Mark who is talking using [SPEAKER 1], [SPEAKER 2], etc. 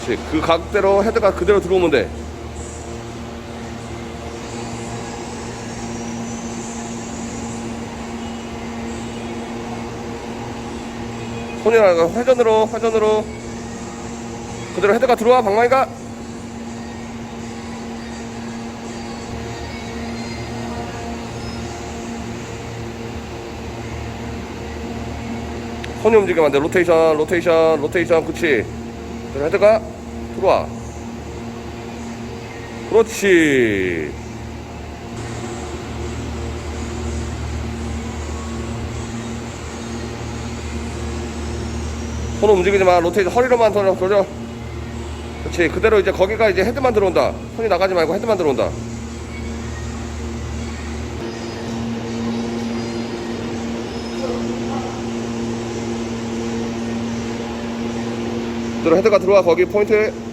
[SPEAKER 1] 그렇지. 그 각대로 헤드가 그대로 들어오면 돼. 손이 나가 회전으로 회전으로. 그대로 헤드가 들어와 방망이가. 손이 움직이면 안돼. 로테이션 로테이션 로테이션. 그치 헤드가 들어와. 그렇지. 손 움직이지 마. 로테이션 허리로만 돌려 돌려. 그렇지. 그대로 이제 거기가 이제 헤드만 들어온다. 손이 나가지 말고 헤드만 들어온다. 그대로 헤드가 들어와. 거기 포인트